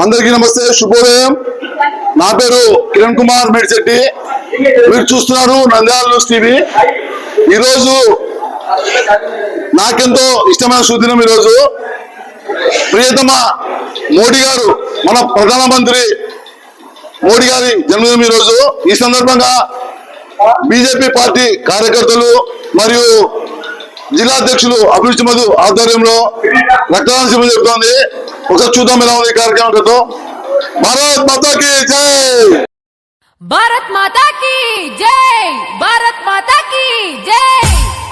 అందరికీ నమస్తే శుభోదయం. నా పేరు కిరణ్ కుమార్ మేడిశెట్టి. మీరు చూస్తున్నారు నంద్యాల న్యూస్ టీవీ. ఈరోజు నాకెంతో ఇష్టమైన సుదినం ఈరోజు. ప్రియతమ మోడీ గారు మన ప్రధానమంత్రి మోడీ గారి జన్మదినం ఈరోజు. ఈ సందర్భంగా బీజేపీ పార్టీ కార్యకర్తలు మరియు జిల్లా అధ్యక్షులు అభిరుచి మధు ఆధ్వర్యంలో రక్తదాన శిబిరం జరుగుతోంది. ఒకసారి చూద్దాం ఎలా ఉంది ఈ కార్యక్రమం గతో భారత్ మాతాకి జై భారత్ మాతా కీ జై భారత్ మాతా కీ జై ఏ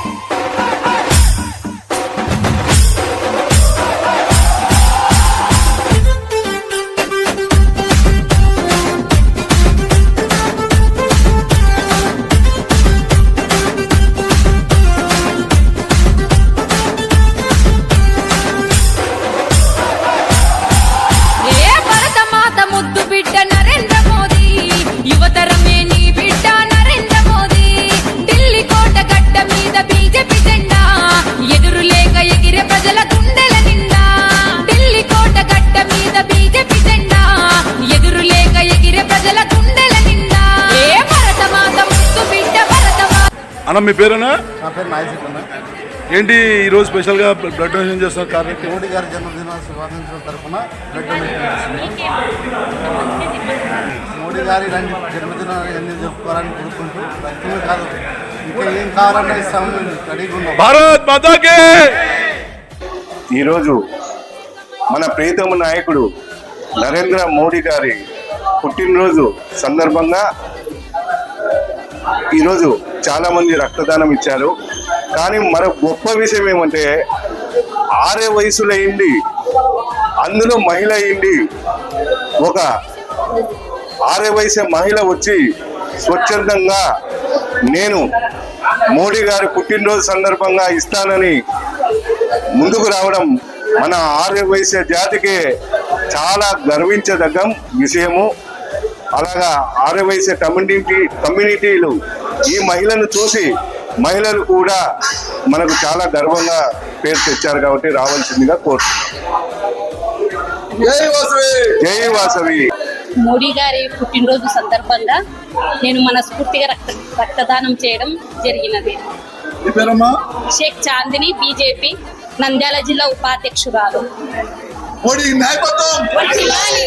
అన్న మీ పేరేనా? నా పేరు నాయసిక్ అన్న. ఏంటి ఈ రోజు స్పెషల్గా బ్లడ్ డొనేషన్ చేస్తున్నారు కార్యక్రమం మోడీ గారి జన్మదిన శుభాకాంక్షల తరఫున బ్లడ్ డొనేషన్ చేస్తున్నాం. మోడీ గారి జన్మదిన ఎన్ని చెప్పుకోవాలని కోరుకుంటూ రక్తమే కాదు ఇంకా ఏం కావాలన్నా ఇస్తామని రెడీగా ఉన్నాం. భారత్ మాతాకి! ఈరోజు మన ప్రీతమ నాయకుడు నరేంద్ర మోడీ గారి పుట్టినరోజు సందర్భంగా ఈరోజు చాలా మంది రక్తదానం ఇచ్చారు. కానీ మరో గొప్ప విషయం ఏమంటే ఆరే వయసులో అయింది అందులో మహిళ అయింది. ఒక ఆరే వయసు మహిళ వచ్చి స్వచ్ఛందంగా నేను మోడీ గారి పుట్టినరోజు సందర్భంగా ఇస్తానని ముందుకు రావడం మన ఆర్య వైశ్య జాతికి చాలా గర్వించదగ్గ విషయము. అలాగా ఆర్య వైశ్య కమ్యూనిటీ కమ్యూనిటీలు ఈ మహిళను చూసి మహిళలు కూడా మనకు చాలా గర్వంగా పేరు తెచ్చారు కాబట్టి రావాల్సిందిగా కోరుతున్నాం. జై వాసవి. జై వాసవి. మోడీ గారి పుట్టినరోజు సందర్భంగా నేను మనస్ఫూర్తిగా రక్త రక్తదానం చేయడం జరిగినది. షేక్ చాందిని బీజేపీ నంద్యాల జిల్లా ఉపాధ్యక్షురాలు. అలాగే.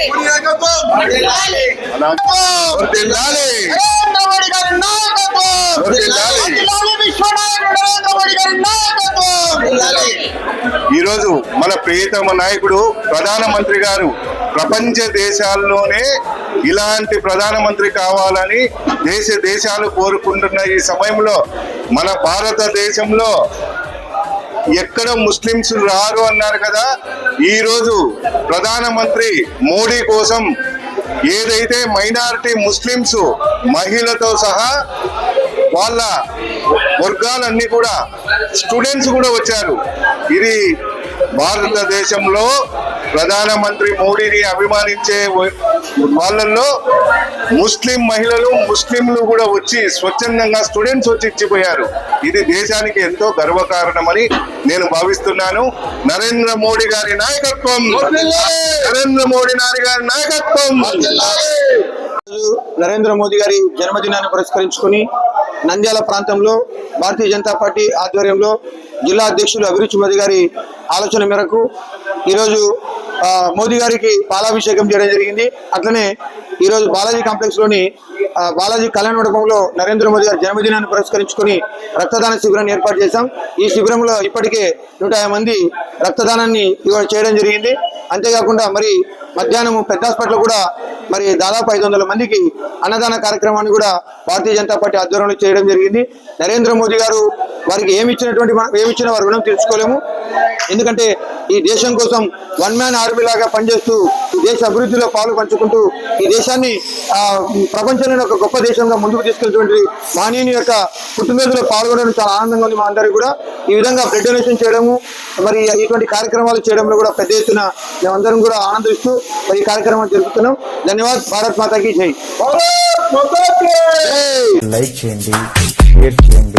ఈరోజు మన ప్రియతమ నాయకుడు ప్రధానమంత్రి గారు ప్రపంచ దేశాల్లోనే ఇలాంటి ప్రధానమంత్రి కావాలని దేశ దేశాలు కోరుకుంటున్న ఈ సమయంలో మన భారతదేశంలో ఎక్కడ ముస్లింస్ రారు అన్నారు కదా ఈ రోజు ప్రధానమంత్రి మోడీ కోసం ఏదైతే మైనారిటీ ముస్లింస్ మహిళతో సహా వాళ్ళ వర్గాలన్నీ కూడా స్టూడెంట్స్ కూడా వచ్చారు. ఇది భారతదేశంలో ప్రధానమంత్రి మోడీని అభిమానించే వాళ్ళల్లో ముస్లిం మహిళలు ముస్లింలు కూడా వచ్చి స్వచ్ఛందంగా స్టూడెంట్స్ వచ్చి ఇచ్చిపోయారు. ఇది దేశానికి ఎంతో గర్వకారణమని నేను భావిస్తున్నాను. నరేంద్ర మోడీ గారి నాయకత్వం. నరేంద్ర మోడీ గారి నాయకత్వం. నరేంద్ర మోదీ గారి జన్మదినాన్ని పురస్కరించుకొని నంద్యాల ప్రాంతంలో భారతీయ జనతా పార్టీ ఆధ్వర్యంలో జిల్లా అధ్యక్షులు అభిరుచి మోదీ గారి ఆలోచన మేరకు ఈరోజు మోదీ గారికి పాలాభిషేకం చేయడం జరిగింది. అట్లనే ఈరోజు బాలాజీ కాంప్లెక్స్లోని బాలాజీ కళ్యాణ మండపంలో నరేంద్ర మోదీ గారి జన్మదినాన్ని పురస్కరించుకొని రక్తదాన శిబిరాన్ని ఏర్పాటు చేశాం. ఈ శిబిరంలో ఇప్పటికే నూట మంది రక్తదానాన్ని ఇవాళ చేయడం జరిగింది. అంతేకాకుండా మరి మధ్యాహ్నం పెద్ద హాస్పిటల్ కూడా మరి దాదాపు ఐదు వందల మందికి అన్నదాన కార్యక్రమాన్ని కూడా భారతీయ జనతా పార్టీ ఆధ్వర్యంలో చేయడం జరిగింది. నరేంద్ర మోదీ గారు వారికి ఏమి ఇచ్చినటువంటి ఏమి ఇచ్చినా వారి రుణం తీర్చుకోలేము ఎందుకంటే ఈ దేశం కోసం వన్ మ్యాన్ ఆర్మీ లాగా పనిచేస్తూ ఈ దేశ అభివృద్ధిలో పాలు పంచుకుంటూ ఈ దేశాన్ని ఆ, ప్రపంచంలోని ఒక గొప్ప దేశంగా ముందుకు తీసుకెళ్ళినటువంటి మహనీయుని యొక్క పుట్టినరోజులో పాల్గొనడం చాలా ఆనందంగా ఉంది మా అందరికీ కూడా. ఈ విధంగా బ్లడ్ డొనేషన్ చేయడము మరి ఇటువంటి కార్యక్రమాలు చేయడంలో కూడా పెద్ద ఎత్తున మేమందరం కూడా ఆనందిస్తూ మరి ఈ కార్యక్రమాలు జరుపుతున్నాం. ధన్యవాద్ భారత్ మాతాకి జై. లైక్ చేయండి షేర్ చేయండి.